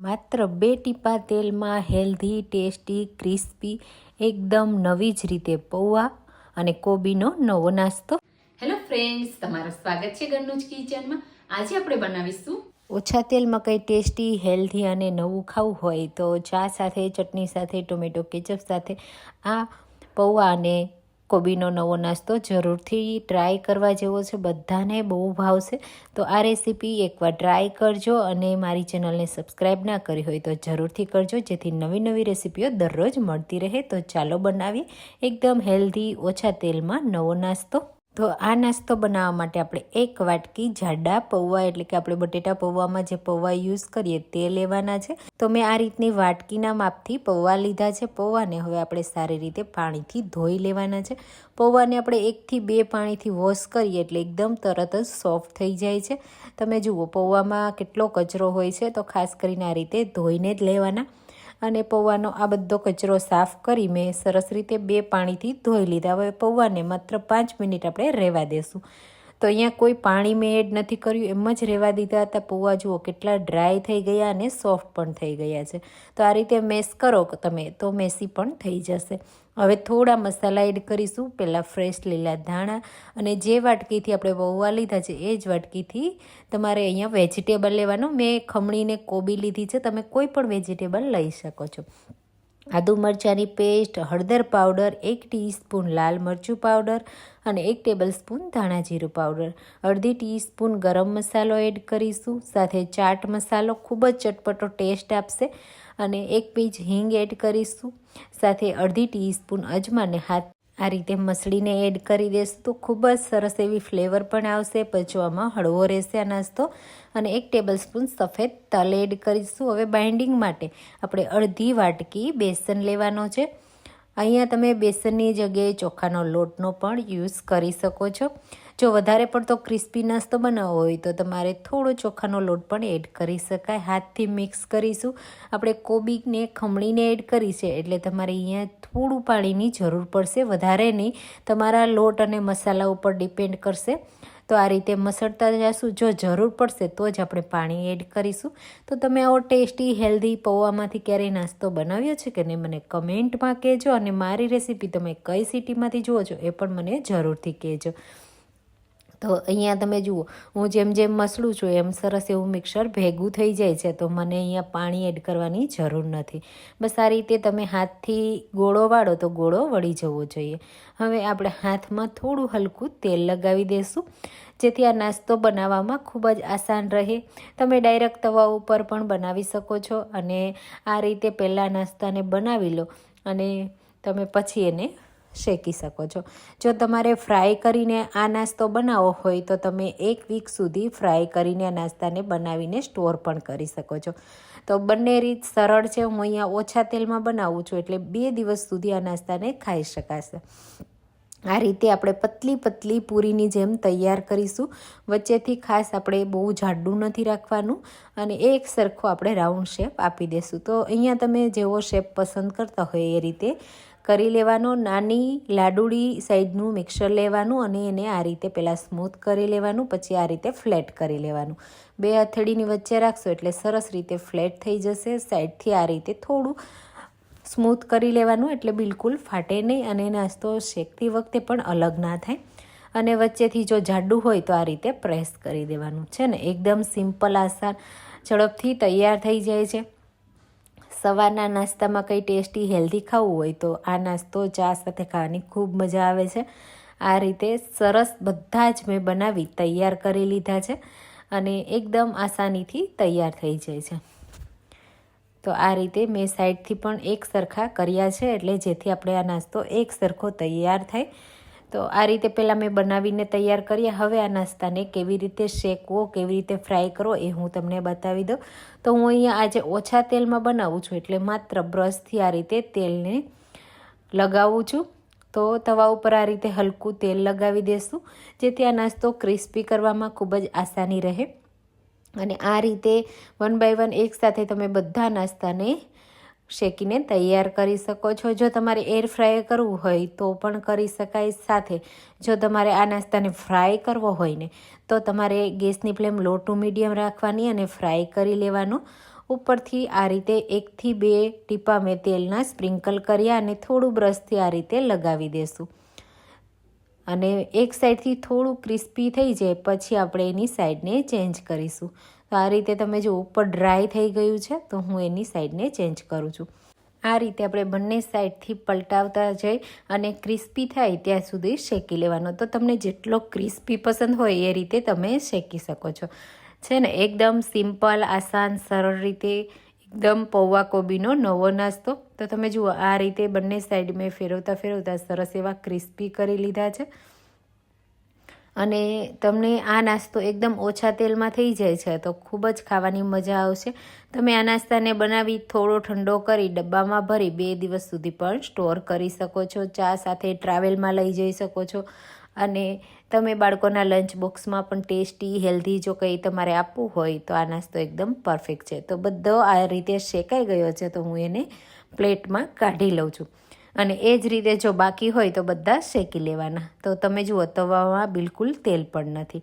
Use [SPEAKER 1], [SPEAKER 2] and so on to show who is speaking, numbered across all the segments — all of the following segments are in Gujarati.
[SPEAKER 1] માત્ર બે ટીપા તેલમાં હેલ્ધી ટેસ્ટી ક્રિસ્પી એકદમ નવી જ રીતે પૌવા અને કોબીનો નવો નાસ્તો.
[SPEAKER 2] હેલો ફ્રેન્ડ્સ તમારું સ્વાગત છે ગન્નુજ કિચનમાં. આજે આપણે બનાવીશું
[SPEAKER 1] ઓછા તેલમાં કંઈ ટેસ્ટી હેલ્ધી અને નવું ખાવું હોય તો ચા સાથે ચટણી સાથે ટોમેટો કેચઅપ સાથે આ પૌવા અને કોબીનો નવો નાસ્તો જરૂરથી ટ્રાય કરવા જેવો છે, બધાને બહુ ભાવશે. તો આ રેસીપી એકવાર ટ્રાય કરજો અને મારી ચેનલને સબસ્ક્રાઈબ ના કરી હોય તો જરૂરથી કરજો, જેથી નવી નવી રેસીપીઓ દરરોજ મળતી રહે. તો ચાલો બનાવીએ એકદમ હેલ્ધી ઓછા તેલમાં નવો નાસ્તો. તો આ નાસ્તો બનાવવા માટે આપણે એક વાટકી જાડા પૌવા, એટલે કે આપણે બટેટા પૌવામાં જે પૌવા યુઝ કરીએ તે લેવાના છે. તો મેં આ રીતની વાટકીના માપથી પૌવા લીધા છે. પૌવાને હવે આપણે સારી રીતે પાણીથી ધોઈ લેવાના છે. પૌવાને આપણે એકથી બે પાણીથી વોશ કરીએ એટલે એકદમ તરત જ સોફ્ટ થઈ જાય છે. તમે જુઓ, પૌવામાં કેટલો કચરો હોય છે, તો ખાસ કરીને આ રીતે ધોઈને જ લેવાના. અને પૌવાનો આ બધો કચરો સાફ કરી મેં સરસ રીતે બે પાણીથી ધોઈ લીધા. હવે પૌવાને માત્ર પાંચ મિનિટ આપણે રહેવા દેશું. તો અહીંયા કોઈ પાણી મેં એડ નથી કર્યું, એમ જ રહેવા દીધા હતા. પૌવા જુઓ, કેટલા ડ્રાય થઈ ગયા અને સોફ્ટ પણ થઈ ગયા છે. તો આ રીતે મેસ કરો તમે, તો મેસી પણ થઈ જશે. હવે થોડા મસાલા એડ કરીશું. પહેલાં ફ્રેશ લીલા ધાણા અને જે વાટકીથી આપણે પૌવા લીધા છે, એ જ વાટકીથી તમારે અહીંયા વેજીટેબલ લેવાનું. મેં ખમણીને કોબી લીધી છે, તમે કોઈ પણ વેજીટેબલ લઈ શકો છો. આદુ મરચાંની પેસ્ટ, હળદર પાવડર, એક ટીસ્પૂન લાલ મરચું પાવડર અને એક ટેબલ સ્પૂન ધાણા જીરું પાવડર. અડધી ટીસ્પૂન ગરમ મસાલો એડ કરીશું. સાથે ચાટ મસાલો ખૂબ જ ચટપટો ટેસ્ટ આપશે અને એક પીચ હિંગ એડ કરીશું. સાથે અડધી ટીસ્પૂન અજમાને હાથ આ રીતે મસળીને એડ કરી દેશું તો ખૂબ જ સરસ એવી ફ્લેવર પણ આવશે. પચવામાં હળવો રહેશે આ નાસ્તો. અને એક ટેબલ સ્પૂન સફેદ તલ એડ કરીશું. હવે બાઇન્ડિંગ માટે આપણે અડધી વાટકી બેસન લેવાનો છે. અહીંયા તમે બેસનની જગ્યાએ ચોખાનો લોટનો પણ યુઝ કરી શકો છો. જો વધારે પડતો ક્રિસ્પી નાસ્તો બનાવવો હોય તો તમારે થોડો ચોખાનો લોટ પણ એડ કરી શકાય. હાથથી મિક્સ કરીશું. આપણે કોબીને ખમણીને એડ કરી છે એટલે તમારે અહીંયા થોડું પાણીની જરૂર પડશે. વધારે નહીં. તમારા લોટ અને મસાલા ઉપર ડિપેન્ડ કરશે. તો આ રીતે મસળતા જશું. જો જરૂર પડશે તો જ આપણે પાણી એડ કરીશું. તો તમે આવો ટેસ્ટી, હેલ્ધી પૌવામાંથી ક્યારેય નાસ્તો બનાવ્યો છે કે નહીં, મને કમેન્ટમાં કહેજો અને મારી રેસીપી તમે કઈ સિટીમાંથી જુઓ છો એ પણ મને જરૂરથી કહેજો. તો અહીંયા તમે જુઓ, હું જેમ જેમ મસળું છું એમ સરસ એવું મિક્સર ભેગું થઈ જાય છે, તો મને અહીંયા પાણી એડ કરવાની જરૂર નથી. બસ આ રીતે તમે હાથથી ગોળો વાળો તો ગોળો વળી જવો જોઈએ. હવે આપણે હાથમાં થોડું હલકું તેલ લગાવી દઈશું જેથી આ નાસ્તો બનાવવામાં ખૂબ જ આસાન રહે. તમે ડાયરેક્ટ તવા ઉપર પણ બનાવી શકો છો અને આ રીતે પહેલાં નાસ્તાને બનાવી લો અને તમે પછી એને શેકી શકો છો. જો તમારે ફ્રાય કરીને આ નાસ્તો બનાવવો હોય તો તમે એક વીક સુધી ફ્રાય કરીને આ નાસ્તાને બનાવીને સ્ટોર પણ કરી શકો છો. તો બંને રીત સરળ છે. હું અહીંયા ઓછા તેલમાં બનાવું છું એટલે બે દિવસ સુધી આ નાસ્તાને ખાઈ શકાશે. આ રીતે આપણે પતલી પતલી પૂરીની જેમ તૈયાર કરીશું. વચ્ચેથી ખાસ આપણે બહુ જાડું નથી રાખવાનું અને એક સરખો આપણે રાઉન્ડ શેપ આપી દઈશું તો અહીંયા તમે જેવો શેપ પસંદ કરતા હોય એ રીતે કરી લેવાનો, નાની લાડુડી સાઈડનું મિક્સર લેવાનું અને એને આ રીતે પહેલાં સ્મૂથ કરી લેવાનું, પછી આ રીતે ફ્લેટ કરી લેવાનું. બે હથેળીની વચ્ચે રાખશો એટલે સરસ રીતે ફ્લેટ થઈ જશે. સાઈડથી આ રીતે થોડું સ્મૂથ કરી લેવાનું એટલે બિલકુલ ફાટે નહીં અને નાસ્તો શેકતી વખતે પણ અલગ ના થાય. અને વચ્ચેથી જો જાડું હોય તો આ રીતે પ્રેસ કરી દેવાનું છે ને. એકદમ સિમ્પલ આસાન, ઝડપથી તૈયાર થઈ જાય છે. સવારના નાસ્તામાં કંઈ ટેસ્ટી હેલ્ધી ખાવું હોય તો આ નાસ્તો ચા સાથે ખાવાની ખૂબ મજા આવે છે. આ રીતે સરસ બધા જ મેં બનાવી તૈયાર કરી લીધા છે અને એકદમ આસાનીથી તૈયાર થઈ જાય છે. તો આ રીતે મેં સાઈડથી પણ એક સરખા કર્યા છે એટલે જેથી આપણે આ નાસ્તો એક સરખો તૈયાર થાય. તો આ રીતે પહેલાં મેં બનાવીને તૈયાર કર્યા. હવે આ નાસ્તાને કેવી રીતે શેકવો, કેવી રીતે ફ્રાય કરવો એ હું તમને બતાવી દઉં. તો હું અહીંયા આજે ઓછા તેલમાં બનાવું છું, એટલે માત્ર બ્રશથી આ રીતે તેલને લગાવું છું. તો તવા ઉપર આ રીતે હલકું તેલ લગાવી દેશું, જેથી આ નાસ્તો ક્રિસ્પી કરવામાં ખૂબ જ આસાની રહે. અને આ રીતે વન બાય વન એકસાથે તમે બધા નાસ્તાને શેકીને તૈયાર કરી શકો છો. જો તમારે એર ફ્રાય કરવું હોય તો પણ કરી શકાય. સાથે જો તમારે આ નાસ્તાને ફ્રાય કરવો હોય ને, તો તમારે ગેસની ફ્લેમ લો ટુ મીડિયમ રાખવાની અને ફ્રાય કરી લેવાનો. ઉપરથી આ રીતે એકથી બે ટીપા મેં તેલના સ્પ્રિંકલ કર્યા અને થોડું બ્રશથી આ રીતે લગાવી દેશું. અને એક સાઈડથી થોડું ક્રિસ્પી થઈ જાય, પછી આપણે એની સાઈડને ચેન્જ કરીશું. તો આ રીતે તમે જો ઉપર ડ્રાય થઈ ગયું છે, તો હું એની સાઈડને ચેન્જ કરું છું. આ રીતે આપણે બંને સાઈડથી પલટાવતા જઈ અને ક્રિસ્પી થાય ત્યાં સુધી શેકી લેવાનો. તો તમને જેટલો ક્રિસ્પી પસંદ હોય એ રીતે તમે શેકી શકો છો. છે ને, એકદમ સિમ્પલ આસાન, સરળ રીતે, એકદમ પૌવા કોબીનો નવો નાસ્તો. તો તમે જુઓ, આ રીતે બંને સાઈડ મેં ફેરવતા ફેરવતા સરસ એવા ક્રિસ્પી કરી લીધા છે. અને તમને આ નાસ્તો એકદમ ઓછા તેલમાં થઈ જાય છે, તો ખૂબ જ ખાવાની મજા આવશે. તમે આ નાસ્તાને બનાવી થોડો ઠંડો કરી ડબ્બામાં ભરી બે દિવસ સુધી પણ સ્ટોર કરી શકો છો, ચા સાથે ટ્રાવેલમાં લઈ જઈ શકો છો. અને તમે બાળકોના લંચ બોક્સમાં પણ ટેસ્ટી, હેલ્ધી જો કંઈ તમારે આપવું હોય, તો આ નાસ્તો એકદમ પરફેક્ટ છે. તો બધો આ રીતે શેકાઈ ગયો છે, તો હું એને પ્લેટમાં કાઢી લઉં છું. અને એ જ રીતે જો બાકી હોય તો બધા શેકી લેવાના. તો તમે જુઓ, તવામાં બિલકુલ તેલ પણ નથી.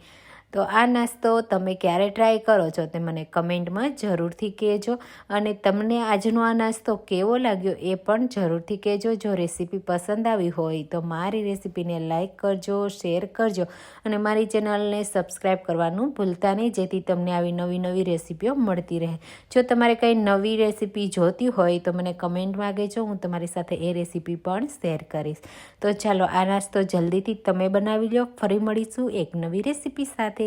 [SPEAKER 1] તો આ નાસ્તો તમે ક્યારે ટ્રાય કરો છો તે મને કમેન્ટમાં જરૂરથી કહેજો. અને તમને આજનો આ નાસ્તો કેવો લાગ્યો એ પણ જરૂરથી કહેજો. જો રેસીપી પસંદ આવી હોય તો મારી રેસીપીને લાઇક કરજો, શેર કરજો અને મારી ચેનલને સબસ્ક્રાઈબ કરવાનું ભૂલતા નહીં, જેથી તમને આવી નવી નવી રેસીપીઓ મળતી રહે. જો તમારે કંઈ નવી રેસીપી જોતી હોય તો મને કમેન્ટમાં કહેજો હું તમારી સાથે એ રેસીપી પણ શેર કરીશ. તો ચાલો આ નાસ્તો જલ્દીથી તમે બનાવી લો. ફરી મળીશું એક નવી રેસીપી સાથે.